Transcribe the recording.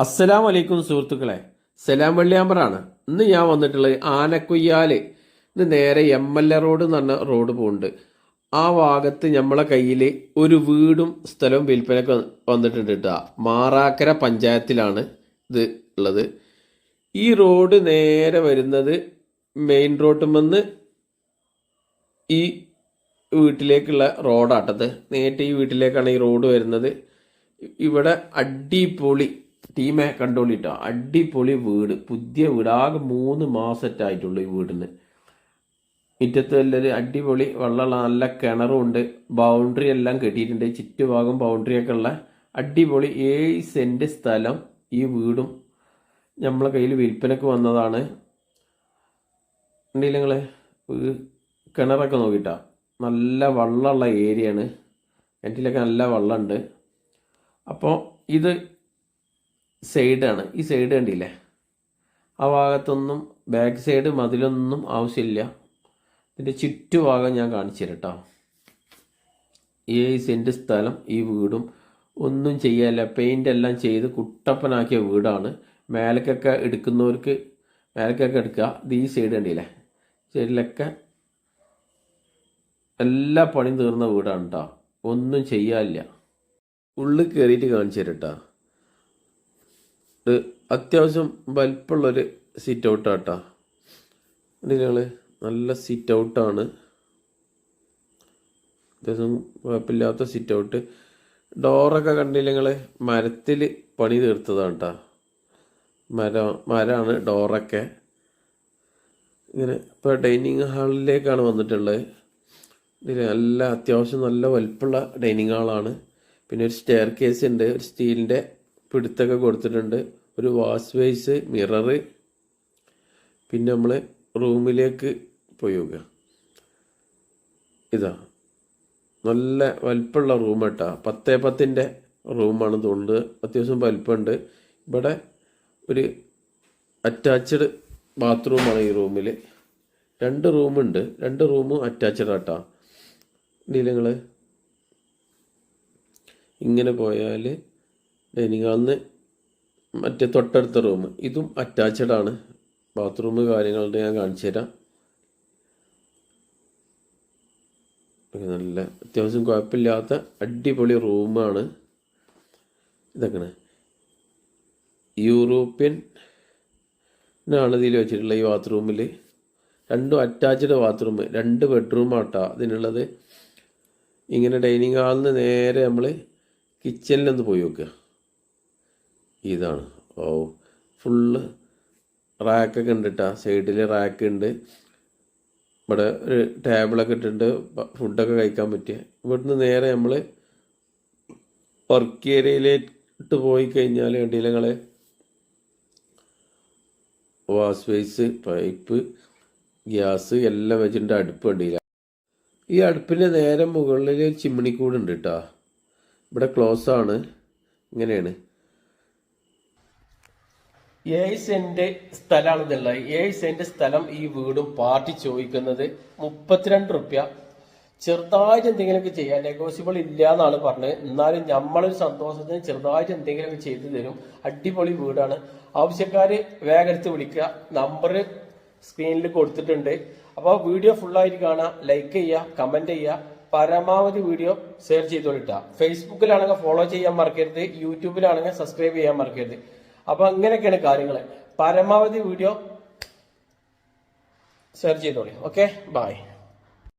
അസ്സലാം വലൈക്കും സുഹൃത്തുക്കളെ. സലാം വെള്ളിയാമ്പറാണ്. ഇന്ന് ഞാൻ വന്നിട്ടുള്ളത് ആനക്കുയ്യാൽ. ഇത് നേരെ എം എൽ എ റോഡ് എന്ന് പറഞ്ഞ റോഡ് പോകുന്നുണ്ട് ആ ഭാഗത്ത് നമ്മളെ കയ്യിൽ ഒരു വീടും സ്ഥലവും വിൽപ്പനക്ക് വന്നിട്ടുണ്ട് കേട്ടോ മാറാക്കര പഞ്ചായത്തിലാണ് ഇത് ഉള്ളത്. ഈ റോഡ് നേരെ വരുന്നത് മെയിൻ റോഡിൽ നിന്ന് ഈ വീട്ടിലേക്കുള്ള റോഡാട്ടത്. നേരിട്ട് ഈ വീട്ടിലേക്കാണ് ഈ റോഡ് വരുന്നത്. ഇവിടെ അടിപൊളി ടീമെ കണ്ടോളിട്ടോ. അടിപൊളി വീട്. പുതിയ വീട്. ആകെ മൂന്ന് മാസറ്റായിട്ടുള്ളൂ ഈ വീടിന്. മുറ്റത്ത് നല്ലൊരു അടിപൊളി വെള്ളമുള്ള നല്ല കിണറും ഉണ്ട്. ബൗണ്ടറി എല്ലാം കെട്ടിയിട്ടുണ്ട്. ചുറ്റുഭാഗം ബൗണ്ടറി ഒക്കെ ഉള്ള അടിപൊളി ഏഴ് സെന്റ് സ്ഥലം ഈ വീടും നമ്മളെ കയ്യിൽ വിൽപ്പനക്ക് വന്നതാണ്. കണ്ടില്ല നിങ്ങൾ? വീ- കിണറൊക്കെ നോക്കിട്ടാ. നല്ല വെള്ളമുള്ള ഏരിയയാണ്. കിണറ്റിലൊക്കെ നല്ല വെള്ളമുണ്ട്. അപ്പോൾ ഇത് സൈഡാണ്. ഈ സൈഡ് കണ്ടില്ലേ? ആ ഭാഗത്തൊന്നും ബാക്ക് സൈഡ് മതിലൊന്നും ആവശ്യമില്ല. ഇതിന്റെ ചുറ്റുഭാഗം ഞാൻ കാണിച്ചു തരാം കേട്ടോ ഏഴ് സെന്റ് സ്ഥലം ഈ വീടും ഒന്നും ചെയ്യാനില്ല. പെയിന്റ് എല്ലാം ചെയ്ത് കുട്ടപ്പനാക്കിയ വീടാണ്. മേലക്കൊക്കെ എടുക്കുന്നവർക്ക് മേലക്കൊക്കെ എടുക്കുക. ഇത് ഈ സൈഡ് കണ്ടില്ലേ? സൈഡിലൊക്കെ എല്ലാ പണിയും തീർന്ന വീടാണ് കേട്ടോ ഒന്നും ചെയ്യാനില്ല. ഉള്ളിൽ കയറിയിട്ട് കാണിച്ചു തരാം കേട്ടോ ഇത് അത്യാവശ്യം വലിപ്പമുള്ളൊരു സിറ്റ് ഔട്ടാട്ടാ നിങ്ങൾ നല്ല സിറ്റ് ഔട്ടാണ് അത്യാവശ്യം കുഴപ്പമില്ലാത്ത സിറ്റ് ഔട്ട് ഡോറൊക്കെ കണ്ടില്ല നിങ്ങൾ മരത്തിൽ പണി തീർത്തതാണ് കേട്ടോ മരം മരമാണ് ഡോറൊക്കെ ഇങ്ങനെ ഇപ്പോൾ ഡൈനിങ് ഹാളിലേക്കാണ് വന്നിട്ടുള്ളത്. ഇതിൽ നല്ല അത്യാവശ്യം നല്ല വലിപ്പമുള്ള ഡൈനിങ് ഹാളാണ് പിന്നെ ഒരു സ്റ്റെയർ കേസ് ഉണ്ട്. ഒരു സ്റ്റീലിന്റെ പിടുത്തൊക്കെ കൊടുത്തിട്ടുണ്ട്. ഒരു വാഷ് ബേസ് മിററ്. പിന്നെ നമ്മൾ റൂമിലേക്ക് പോയുക ഇതാ. നല്ല വലിപ്പമുള്ള റൂം കേട്ടോ. പത്തേ പത്തിന്റെ റൂമാണ് തോന്നുന്നത് അത്യാവശ്യം വലിപ്പമുണ്ട്. ഇവിടെ ഒരു അറ്റാച്ച്ഡ് ബാത്റൂമാണ് ഈ റൂമിൽ രണ്ട് റൂമുണ്ട്. രണ്ട് റൂമും അറ്റാച്ച്ഡ് ആട്ടാ. ഇതിൽ ഇങ്ങനെ പോയാൽ ഡൈനിങ് ഹാളിന്ന് മറ്റേ തൊട്ടടുത്ത റൂം. ഇതും അറ്റാച്ച്ഡ് ആണ്. ബാത്റൂം കാര്യങ്ങളുടെ ഞാൻ കാണിച്ചു തരാം. നല്ല അത്യാവശ്യം കുഴപ്പമില്ലാത്ത അടിപൊളി റൂമാണ് ഇതൊക്കെയാണ്. യൂറോപ്യൻ ആണ് ഇതിൽ വെച്ചിട്ടുള്ള ഈ ബാത്റൂമിൽ രണ്ടും അറ്റാച്ച്ഡ് ബാത്റൂം രണ്ട് ബെഡ്റൂം ആട്ടാ. അതിനുള്ളത് ഇങ്ങനെ ഡൈനിങ് ഹാളിൽ നിന്ന് നേരെ നമ്മൾ കിച്ചണിലൊന്ന് പോയി നോക്കുക. ഇതാണ്. ഓ ഫുള്ള് റാക്കൊക്കെ ഉണ്ട് കേട്ടോ സൈഡിൽ റാക്ക് ഉണ്ട്. ഇവിടെ ഒരു ടേബിളൊക്കെ ഇട്ടിട്ട് ഫുഡൊക്കെ കഴിക്കാൻ പറ്റിയ. ഇവിടുന്ന് നേരെ നമ്മൾ വർക്ക് ഏരിയയിലേക്ക് പോയി കഴിഞ്ഞാൽ കണ്ടില്ല ഞങ്ങൾ വാഷ് ബേസ് പൈപ്പ് ഗ്യാസ് എല്ലാം വെച്ചിട്ടുണ്ട് അടുപ്പ് വേണ്ടിയില്ല ഈ അടുപ്പിന്റെ നേരെ മുകളിൽ ചിമ്മിണി ഉണ്ട് കേട്ടോ ഇവിടെ ക്ലോസ് ആണ്. ഇങ്ങനെയാണ്. ഏഴ് സ്ഥലമാണ് ഇതുള്ളത്. ഏഴ് സ്ഥലം ഈ വീടും പാർട്ടി ചോദിക്കുന്നത് മുപ്പത്തിരണ്ട് റുപ്യ. ചെറുതായിട്ട് എന്തെങ്കിലുമൊക്കെ ചെയ്യാം. നെഗോസിബിൾ ഇല്ല എന്നാണ് പറഞ്ഞത്. എന്നാലും നമ്മളൊരു സന്തോഷത്തിന് ചെറുതായിട്ട് എന്തെങ്കിലുമൊക്കെ ചെയ്തു തരും. അടിപൊളി വീടാണ്. ആവശ്യക്കാര് വേഗത്ത് വിളിക്കുക. നമ്പർ സ്ക്രീനിൽ കൊടുത്തിട്ടുണ്ട്. അപ്പോൾ വീഡിയോ ഫുള്ളായിട്ട് കാണുക ലൈക്ക് ചെയ്യുക കമന്റ് ചെയ്യുക. പരമാവധി വീഡിയോ ഷെയർ ചെയ്തോളിട്ടാ. ഫേസ്ബുക്കിലാണെങ്കിൽ ഫോളോ ചെയ്യാൻ മറക്കരുത്. യൂട്യൂബിലാണെങ്കിൽ സബ്സ്ക്രൈബ് ചെയ്യാൻ മറക്കരുത്. അപ്പൊ അങ്ങനെയൊക്കെയാണ് കാര്യങ്ങൾ പരമാവധി വീഡിയോ ഷെയർ ചെയ്തോളി. Okay bye